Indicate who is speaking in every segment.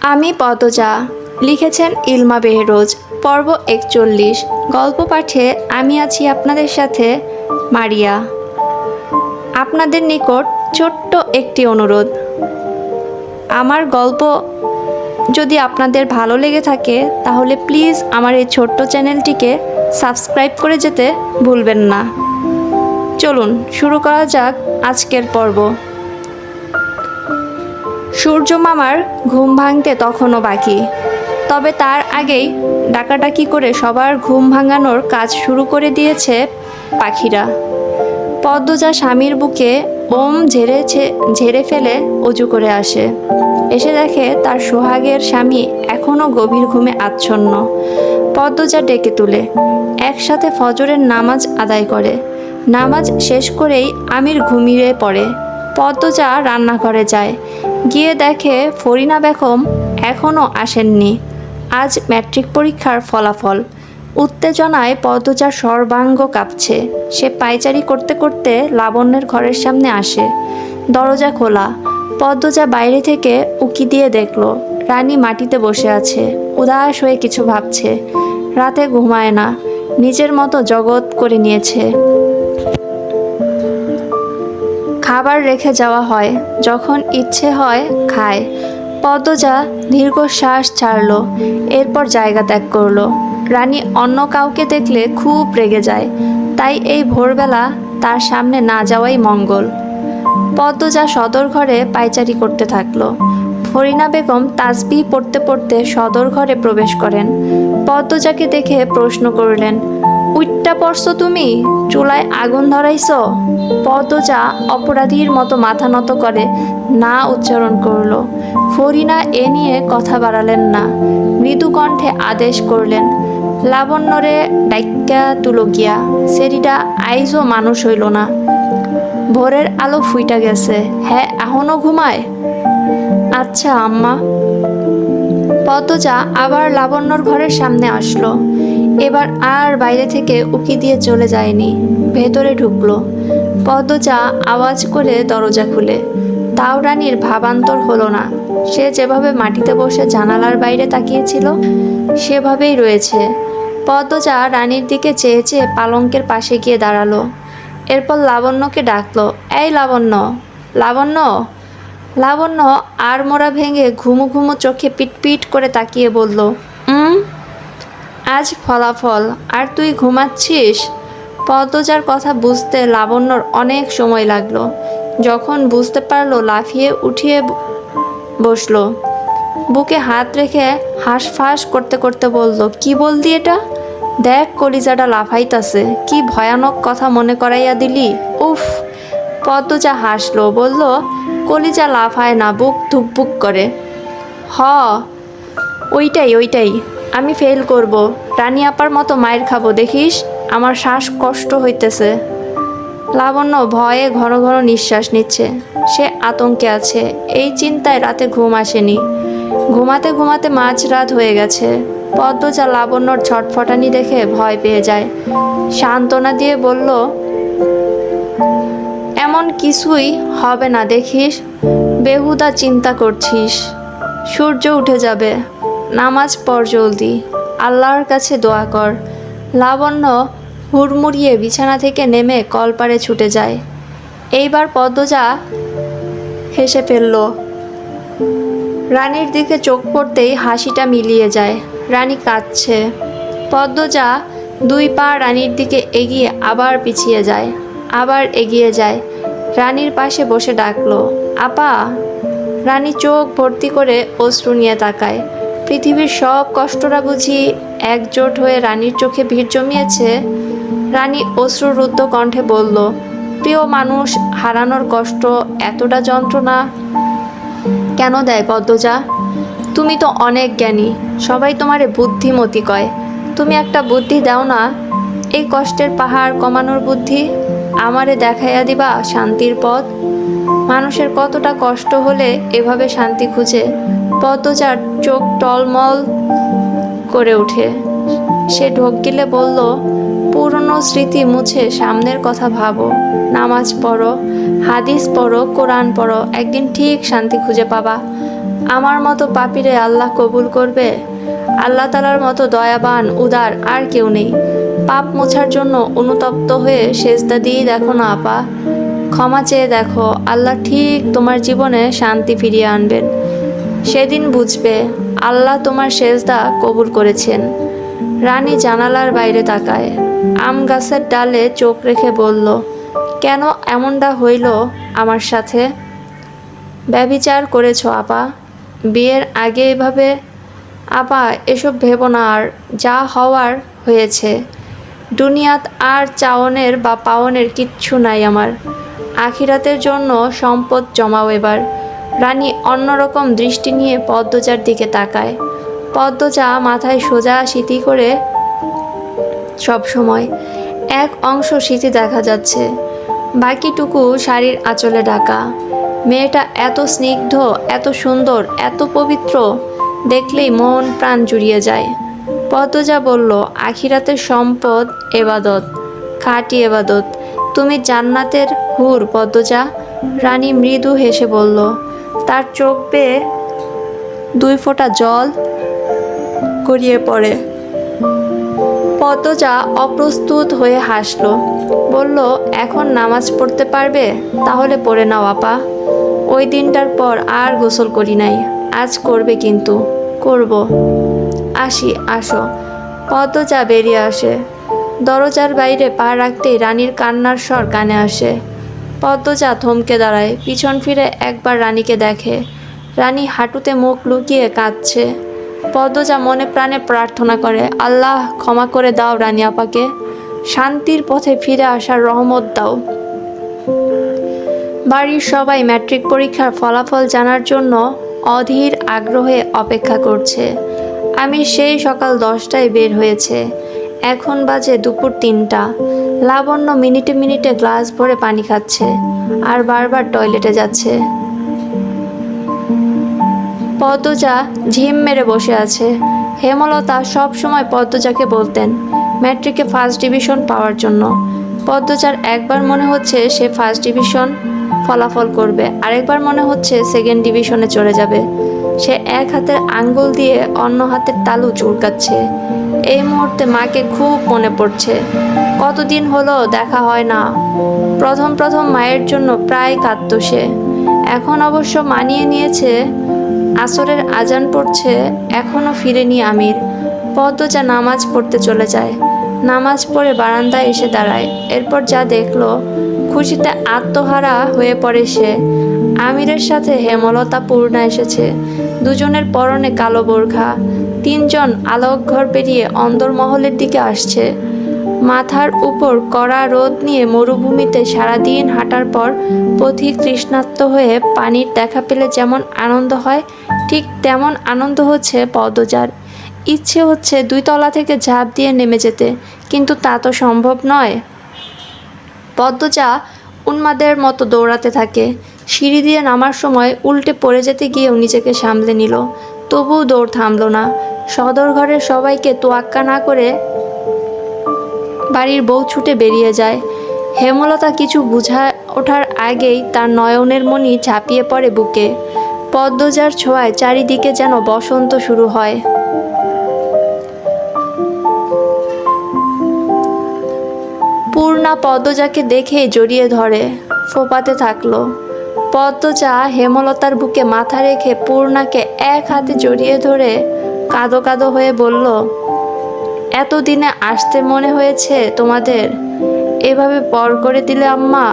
Speaker 1: আমি পদজা। লিখেছেন ইলমা বেহরোজ, পর্ব একচল্লিশ। গল্প পাঠে আমি আছি আপনাদের সাথে মারিয়া। আপনাদের নিকট ছোট্ট একটি অনুরোধ। আমার গল্প যদি আপনাদের ভালো লেগে থাকে, তাহলে প্লিজ আমার এই ছোট্ট চ্যানেলটিকে সাবস্ক্রাইব করে যেতে ভুলবেন না। চলুন, শুরু করা যাক আজকের পর্ব। সূর্য মামার ঘুম ভাঙতে তখনও বাকি। তবে তার আগেই ডাকাডাকি করে সবার ঘুম ভাঙানোর কাজ শুরু করে দিয়েছে পাখিরা। পদ্মজা স্বামীর বুকে ওম ঝেড়ে ঝেড়ে ফেলে অজু করে আসে। এসে দেখে তার সোহাগের স্বামী এখনও গভীর ঘুমে আচ্ছন্ন। পদ্মজা ডেকে তুলে, একসাথে ফজরের নামাজ আদায় করে। নামাজ শেষ করেই আমির ঘুমিয়ে পড়ে। পদ্মজা রান্নাঘরে যায় গিয়ে দেখে ফরিনা বেগম এখনও আসেননি। আজ ম্যাট্রিক পরীক্ষার ফলাফল। উত্তেজনায় পদ্মজার সর্বাঙ্গ কাঁপছে। সে পায়চারি করতে করতে লাবণ্যের ঘরের সামনে আসে। দরজা খোলা। পদ্মজা বাইরে থেকে উকি দিয়ে দেখল, রানী মাটিতে বসে আছে। উদাস হয়ে কিছু ভাবছে। রাতে ঘুমায় না। নিজের মতো জগৎ করে নিয়েছে। খাবার রেখে যাওয়া হয়। যখন ইচ্ছে হয়, খায়। পদ্মজা দীর্ঘশ্বাস ছাড়লো, এরপর জায়গা ত্যাগ করল। রানী অন্য কাউকে দেখলে খুব রেগে যায়। তাই এই ভোরবেলা তার সামনে না যাওয়াই মঙ্গল। পদ্মজা সদর ঘরে পায়চারি করতে থাকল। ফরিনা বেগম তাসবি পড়তে পড়তে সদর ঘরে প্রবেশ করেন। পদ্মজাকে দেখে প্রশ্ন করলেন উইট্টা পড়ছো তুমি? চুলায় আগুন ধরাইছ? পদ্মজা অপরাধীর মতো মাথা নত করে না উচ্চারণ করল। ফরিনা এ নিয়ে কথা বাড়ালেন না। মৃদু কণ্ঠে আদেশ করলেন, লাবণ্যরে ডাইক্কা তুলো গিয়া। সেরিটা আইজও মানুষ হইল না। ভোরের আলো ফুইটা গেছে। হ্যাঁ এখনও ঘুমায়? আচ্ছা আম্মা। পদ্মজা আবার লাবণ্যর ঘরের সামনে আসলো। এবার আর বাইরে থেকে উকি দিয়ে চলে যায়নি। ভেতরে ঢুকলো। পদ্মজা আওয়াজ করে দরজা খুলে। তাও রানীর ভাবান্তর হলো না। সে যেভাবে মাটিতে বসে জানালার বাইরে তাকিয়েছিল, সেভাবেই রয়েছে। পদ্মজা রানীর দিকে চেয়ে চেয়ে পালঙ্কের পাশে গিয়ে দাঁড়াল। এরপর লাবণ্যকে ডাকলো, এই লাবণ্য লাবণ্য লাবণ্য, আর মোড়া ভেঙে ঘুমু ঘুমু চোখে পিটপিট করে তাকিয়ে বলল, উম? আজ ফলাফল, আর তুই ঘুমাচ্ছিস? পদ্মজার কথা বুঝতে লাবণ্যর অনেক সময় লাগল। যখন বুঝতে পারল, লাফিয়ে উঠিয়ে বসল। বুকে হাত রেখে হাঁসফাঁস করতে করতে বলল, কি বলদি এটা? দেখ কলিজাটা লাফাইতাছে, কি ভয়ানক কথা মনে করাইয়া দিলি। উফ, পদ্মজা হাসলো, বলল, কলিজা লাফায় না, বুক ধুকবুক করে। হ, ওইটাই ওইটাই। আমি ফেল করব। রানী আপার মতো মায়ের খাব, দেখিস? আমার শ্বাস কষ্ট হইতেছে। লাবণ্য ভয়ে ঘন ঘন নিঃশ্বাস নিচ্ছে। সে আতঙ্কে আছে। এই চিন্তায় রাতে ঘুম আসেনি। ঘুমাতে ঘুমাতে মাঝ রাত হয়ে গেছে। পদ্মজা লাবণ্যর ছটফটানি দেখে ভয় পেয়ে যায়। সান্ত্বনা দিয়ে বলল, এমন কিছুই হবে না, দেখিস? বেহুদা চিন্তা করছিস। সূর্য উঠে যাবে। নামাজ পড় জলদি, আল্লাহর কাছে দোয়া কর। লাবণ্য হুড়মুড়িয়ে বিছানা থেকে নেমে কলপারে ছুটে যায়। এইবার পদ্মজা হেসে ফেলল, রানীর দিকে চোখ পড়তেই হাসিটা মিলিয়ে যায়। রানী কাঁদছে। পদ্মজা দুই পা রানীর দিকে এগিয়ে আবার পিছিয়ে যায়, আবার এগিয়ে যায়। রানীর পাশে বসে ডাকলো, আপা! রানী চোখ ভর্তি করে অশ্রু নিয়ে তাকায়। পৃথিবীর সব কষ্টরা বুঝি একজোট হয়ে রানীর চোখে ভিড় জমিয়েছে? রানী অশ্রুরুদ্ধ কণ্ঠে বলল, প্রিয় মানুষ, হারানোর কষ্ট এতটা যন্ত্রণা কেন দেয় পদ্মজা? তুমি তো অনেক জ্ঞানী, সবাই তোমারে বুদ্ধিমতী কয়। তুমি একটা বুদ্ধি দাও না, এই কষ্টের পাহাড় কমানোর বুদ্ধি আমারে দেখাইয়া দিবা শান্তির পথ? মানুষের কতটা কষ্ট হলে এভাবে শান্তি খুঁজে? পদ্মজার চোখ টলমল করে ওঠে। সে ঢোক গিলে বলল, পুরনো স্মৃতি মুছে সামনের কথা ভাবো। নামাজ পড়ো, হাদিস পড়ো, কোরআন পড়ো, একদিন ঠিক শান্তি খুঁজে পাবা। আমার মতো পাপিরে আল্লাহ কবুল করবে? আল্লাহ তালার মতো দয়াবান, উদার আর কেউ নেই। পাপ মোছার জন্য অনুতপ্ত হয়ে সেজদা দিয়ে দেখো না আপা। ক্ষমা চেয়ে দেখো, আল্লাহ ঠিক তোমার জীবনে শান্তি ফিরিয়ে আনবেন। সেদিন বুঝবে, আল্লাহ তোমার সেজদা কবুল করেছেন। রানী জানালার বাইরে তাকায়, আম গাছের ডালে চোখ রেখে বলল, কেন এমনটা হইল আমার সাথে? ব্যবিচার করেছ আপা, বিয়ের আগে এভাবে? আপা, এসব ভেবো না আর, যা হওয়ার হয়েছে। দুনিয়াত আর চাওনের বা পাওনের কিচ্ছু নাই আমার। আখিরাতের জন্য সম্পদ জমাও এবার। রানী অন্যরকম দৃষ্টি নিয়ে পদ্মজার দিকে তাকায়। পদ্মজা মাথায় সোজা স্মৃতি করে সব সময় এক অংশ স্মৃতি দেখা যাচ্ছে। বাকিটুকু শাড়ির আঁচলে ডাকা মেয়েটা এত স্নিগ্ধ, এত সুন্দর, এত পবিত্র, দেখলেই মন প্রাণ জুড়িয়ে যায়। পদ্মজা বলল, আখিরাতের সম্পদ এবাদত, খাঁটি এবাদত। তুমি জান্নাতের হুর পদ্মজা। রানী মৃদু হেসে বলল, তার চোখ বেয়ে দুই ফোঁটা জল গড়িয়ে পড়ে। পদ্মজা অপ্রস্তুত হয়ে হাসল, বলল, এখন নামাজ পড়তে পারবে? তাহলে পড়ে নাও, আপা। ওই দিনটার পর আর গোসল করি নাই, আজ করবে কিন্তু, করব। আসি, আসো। পদ্মজা বেরিয়ে আসে। দরজার বাইরে পা রাখতেই রানীর কান্নার স্বর কানে আসে। পদ্মজা থমকে দাঁড়ায়, পিছন ফিরে একবার রানীকে দেখে। রানী হাঁটুতে মুখ লুকিয়ে কাঁদছে। পদ্মজা মনে প্রাণে প্রার্থনা করে, আল্লাহ, ক্ষমা করে দাও রানী আপাকে। শান্তির পথে ফিরে আসার রহমত দাও। বাড়ির সবাই ম্যাট্রিক পরীক্ষার ফলাফল জানার জন্য অধীর আগ্রহে অপেক্ষা করছে। আমি সেই সকাল দশটায় বের হয়েছে। এখন বাজে দুপুর তিনটা। লাবণ্য মিনিটে মিনিটে গ্লাস ভরে পানি খাচ্ছে আর বারবার টয়লেটে যাচ্ছে। পদ্মজা ঝিম মেরে বসে আছে। হেমলতা সব সময় পদ্মজাকে বলতেন, ম্যাট্রিকে ফার্স্ট ডিভিশন পাওয়ার জন্য। পদ্মজার একবার মনে হচ্ছে সে ফার্স্ট ডিভিশন ফলাফল করবে, আরেকবার মনে হচ্ছে সেকেন্ড ডিভিশনে চলে যাবে। সে এক হাতের আঙ্গুল দিয়ে অন্য হাতের তালু চুলকাচ্ছে। এই মুহূর্তে মাকে খুব মনে পড়ছে। কতদিন হলো দেখা হয় না। প্রথম প্রথম মায়ের জন্য প্রায় কাঁদত সে। এখন অবশ্য মানিয়ে নিয়েছে, আসরের আজান পড়ছে এখনও ফিরেনি আমির। পদ্মজা নামাজ পড়তে চলে যায়। নামাজ পড়ে বারান্দায় এসে দাঁড়ায়। এরপর যা দেখল, খুশিতে আত্মহারা হয়ে পড়ে সে। আমিরের সাথে হেমলতা পূর্ণা এসেছে। দুজনের পরনে কালো বোরখা। তিনজন আলোক ঘর পেরিয়ে অন্দরমহলের দিকে আসছে। মাথার উপর কড়া রোদ নিয়ে মরুভূমিতে সারাদিন হাঁটার পর পথিক তৃষ্ণার্ত হয়ে পানির দেখা পেলে যেমন আনন্দ হয়, ঠিক তেমন আনন্দ হচ্ছে পদজার ইচ্ছে হচ্ছে দুই তলা থেকে ঝাঁপ দিয়ে নেমে যেতে, কিন্তু তা তো সম্ভব নয়। পদ্মজা উন্মাদের মতো দৌড়াতে থাকে। সিঁড়ি দিয়ে নামার সময় উল্টে পড়ে যেতে গিয়েও নিজেকে সামলে নিল। তবুও দৌড় থামলো না। সদর ঘরের সবাইকে তোয়াক্কা না করে বাড়ির বউ ছুটে বেরিয়ে যায়। হেমলতা কিছু বুঝা ওঠার আগেই তার নয়নের মনি ঝাঁপিয়ে পড়ে বুকে। পদ্মজার ছোঁয়ায় চারিদিকে যেন বসন্ত শুরু হয়। পূর্ণা পদ্মজাকে দেখেই জড়িয়ে ধরে, ফোপাতে থাকল। পদ্মজা হেমলতার বুকে মাথা রেখে পূর্ণাকে এক হাতে জড়িয়ে ধরে কাঁদো কাদো হয়ে বলল, এতদিনে আসতে মনে হয়েছে তোমাদের? এভাবে পর করে দিলে আম্মা।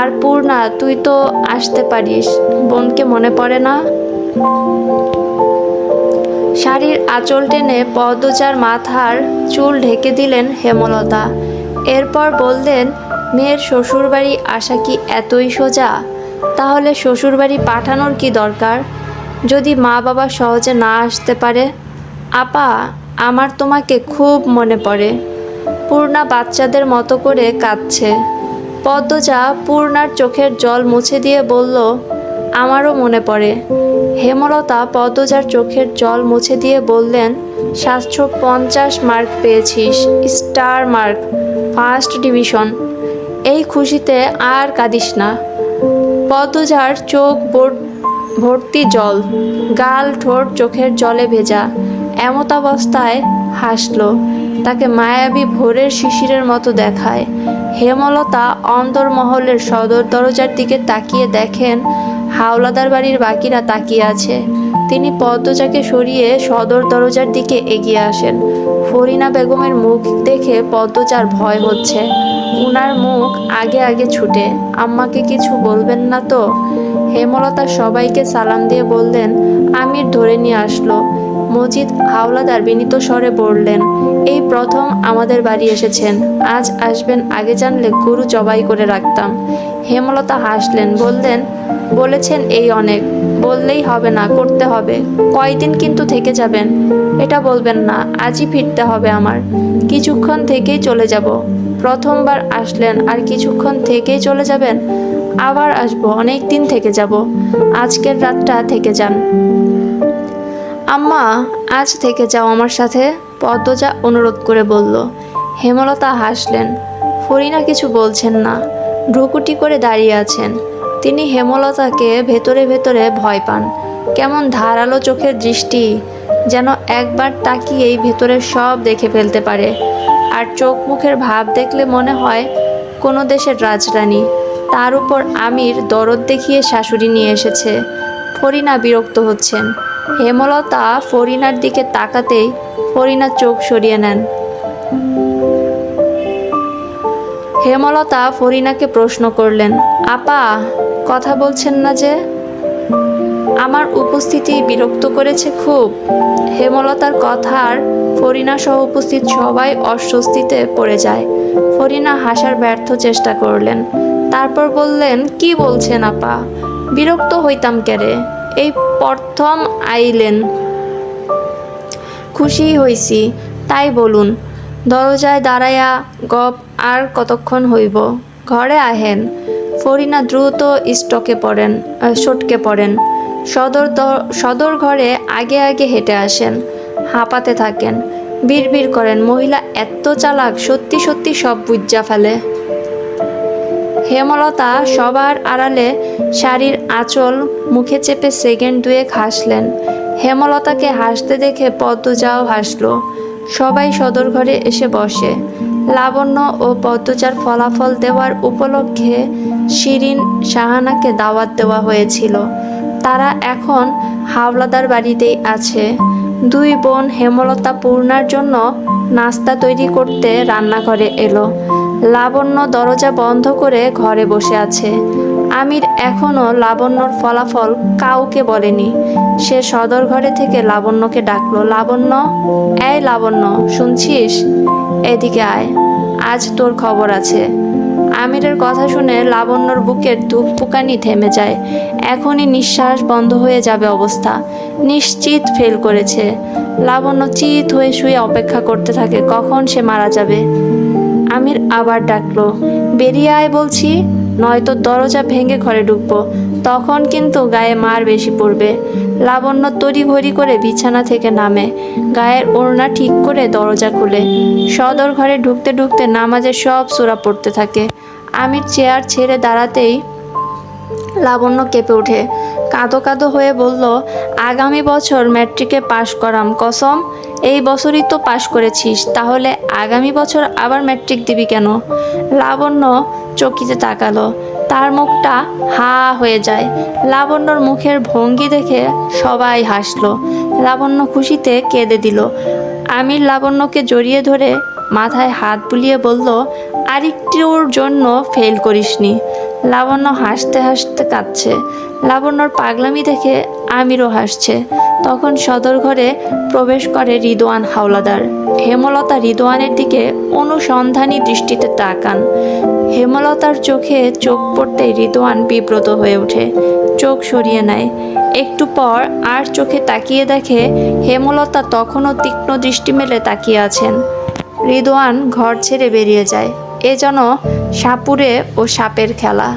Speaker 1: আর পূর্ণা, তুই তো আসতে পারিস, বোনকে মনে পড়ে না? শাড়ির আঁচল টেনে পদ্মজার মাথার চুল ঢেকে দিলেন হেমলতা। এরপর বললেন, মেয়ের শ্বশুরবাড়ি আসা কি এতই সোজা? তাহলে শ্বশুরবাড়ি পাঠানোর কি দরকার? যদি মা বাবা সহজে না আসতে পারে? আপা, আমার তোমাকে খুব মনে পড়ে। পূর্ণা বাচ্চাদের মতো করে কাঁদছে। পদ্মজা পূর্ণার চোখের জল মুছে দিয়ে বলল, আমারও মনে পড়ে। হেমলতা পদ্মজার চোখের জল মুছে দিয়ে বললেন, সাতশো পঞ্চাশ মার্ক পেয়েছিস, স্টার মার্ক, ফার্স্ট ডিভিশন। এই খুশিতে আর কাঁদিস না। পদ্মজার চোখ ভর্তি জল, গাল ঠোঁট চোখের জলে ভেজা, এমত অবস্থায় হাসলো। তাকে মায়াবী ভোরের শিশিরের মতো দেখায়। হেমলতা অন্দরমহলের সদর দরজার দিকে তাকিয়ে দেখেন, হাওলাদার বাড়ির বাকিরা তাকিয়ে আছে। তিনি পদ্মজাকে সরিয়ে সদর দরজার দিকে এগিয়ে আসেন। ফরিনা বেগমের মুখ দেখে পদ্মজার ভয় হচ্ছে। উনার মুখ আগে আগে ছুটে, আম্মাকে কিছু বলবেন না তো? হেমলতা সবাইকে সালাম দিয়ে বললেন, আমির ধরে নিয়ে আসলো। মজিদ হাওলাদার বিনীত স্বরে বললেন, এই প্রথম আমাদের বাড়ি এসেছেন, আজ আসবেন, আগে জানলে গরু জবাই করে রাখতাম। হেমলতা হাসলেন, বললেন, বলেছেন এই অনেক, বললেই হবে না, করতে হবে, কয়দিন কিন্তু থেকে যাবেন, এটা বলবেন না, আজই ফিরতে হবে আমার, কিছুক্ষণ থেকেই চলে যাব। প্রথমবার আসলেন আর কিছুক্ষণ থেকেই চলে যাবেন? আবার আসব, অনেক দিন থেকে যাব। আজকের রাতটা থেকে যান। আম্মা, আজ থেকে যাও আমার সাথে, পদ্মজা অনুরোধ করে বলল। হেমলতা হাসলেন। ফরিনা কিছু বলছেন না। ভ্রুকুটি করে দাঁড়িয়ে আছেন। তিনি হেমলতাকে ভেতরে ভেতরে ভয় পান। কেমন ধারালো চোখের দৃষ্টি, যেন একবার তাকিয়েই ভেতরে সব দেখে ফেলতে পারে। আর চোখ মুখের ভাব দেখলে মনে হয় কোনো দেশের রাজরানী। তার উপর আমির দরদ দেখিয়ে শাশুড়ি নিয়ে এসেছে। ফরিনা বিরক্ত হচ্ছেন। হেমলতা ফরিনার দিকে তাকাতেই ফরিনা চোখ সরিয়ে নেন। হেমলতা ফরিনাকে প্রশ্ন করলেন, আপা, কথা বলছেন না যে? আমার উপস্থিতি বিরক্ত করেছে খুব। হেমলতার কথার ফরিনা সহ উপস্থিত সবাই অস্বস্তিতে পড়ে যায়। ফরিনা হাসার ব্যর্থ চেষ্টা করলেন। তারপর বললেন, কি বলছেন আপা? বিরক্ত হইতাম কেরে এই প্রথম আইলেন। খুশি হইছি, তাই বলুন। দরজায় দাঁড়াইয়া গপ আর কতক্ষণ হইব? ঘরে আহেন। ফরিনা দ্রুত স্টকে পড়েন সটকে পড়েন। সদর সদর ঘরে আগে আগে হেঁটে আসেন। হাঁপাতে থাকেন। বিড়বিড় করেন। মহিলা এত চালাক, সত্যি সত্যি সব বুজ্জা ফেলে। হেমলতা সবার আড়ালে শাড়ির আঁচল মুখে চেপে সেকেন্ড দুয়েক হাসলেন। হেমলতাকে হাসতে দেখে পদ্মজাও হাসলো। সবাই সদর ঘরে এসে বসে। লাবণ্য ও পদ্মজার ফলাফল দেওয়ার উপলক্ষে শিরিন শাহানাকে দাওয়াত দেওয়া হয়েছিল। তারা এখন হাওলাদার বাড়িতেই আছে। দুই বোন হেমলতা পূর্ণার জন্য নাস্তা তৈরি করতে রান্নাঘরে এলো। লাবণ্য দরজা বন্ধ করে ঘরে বসে আছে। আমির এখনও লাবণ্যর ফলাফল কাউকে বলেনি। সে সদর ঘরে থেকে লাবণ্যকে ডাকলো, লাবণ্য, এই লাবণ্য, শুনছিস? এদিকে আয়, আজ তোর খবর আছে। আমিরের কথা শুনে লাবণ্যর বুকের ধূপ পুকানি থেমে যায়। এখনই নিঃশ্বাস বন্ধ হয়ে যাবে অবস্থা। নিশ্চিত ফেল করেছে। লাবণ্য চিত হয়ে শুয়ে অপেক্ষা করতে থাকে, কখন সে মারা যাবে। আমির আবার ডাকলো, বেরিয়ে আয় বলছি, নয়তো দরজা ভেঙে ঘরে ঢুকবো। তখন কিন্তু গায়ে মার বেশি পড়বে। লাবণ্য তড়িঘড়ি করে বিছানা থেকে নামে। গায়ের ওড়না ঠিক করে দরজা খুলে। সদর ঘরে ঢুকতে ঢুকতে নামাজের সব সুরা পড়তে থাকে। আমির চেয়ার ছেড়ে দাঁড়াতেই লাবণ্য কেঁপে ওঠে। কাঁদো কাঁদো হয়ে বলল, আগামী বছর ম্যাট্রিকে পাশ করাম, কসম? এই বছরই তো পাশ করেছিস, তাহলে আগামী বছর আবার ম্যাট্রিক দিবি কেন? লাবণ্য চকিতে তাকালো। তার মুখটা হা হয়ে যায়। লাবণ্যর মুখের ভঙ্গি দেখে সবাই হাসলো। লাবণ্য খুশিতে কেঁদে দিল। আমির লাবণ্যকে জড়িয়ে ধরে মাথায় হাত বুলিয়ে বলল আরেকটির জন্য ফেল করিসনি। লাবণ্য হাসতে হাসতে কাঁদছে। লাবণ্যর পাগলামি দেখে আমিরও হাসছে। তখন সদর ঘরে প্রবেশ করে রিদওয়ান হাওলাদার। হেমলতা রিদওয়ানের দিকে অনুসন্ধানী দৃষ্টিতে তাকান। হেমলতার চোখে চোখ পড়তেই রিদওয়ান বিব্রত হয়ে ওঠে। চোখ সরিয়ে নেয়। একটু পর আর চোখে তাকিয়ে দেখে হেমলতা তখনও তীক্ষ্ণ দৃষ্টি মেলে তাকিয়ে আছেন। রিদওয়ান ঘর ছেড়ে বেরিয়ে যায়। এ যেন সাপুরে ও সাপের খেলা।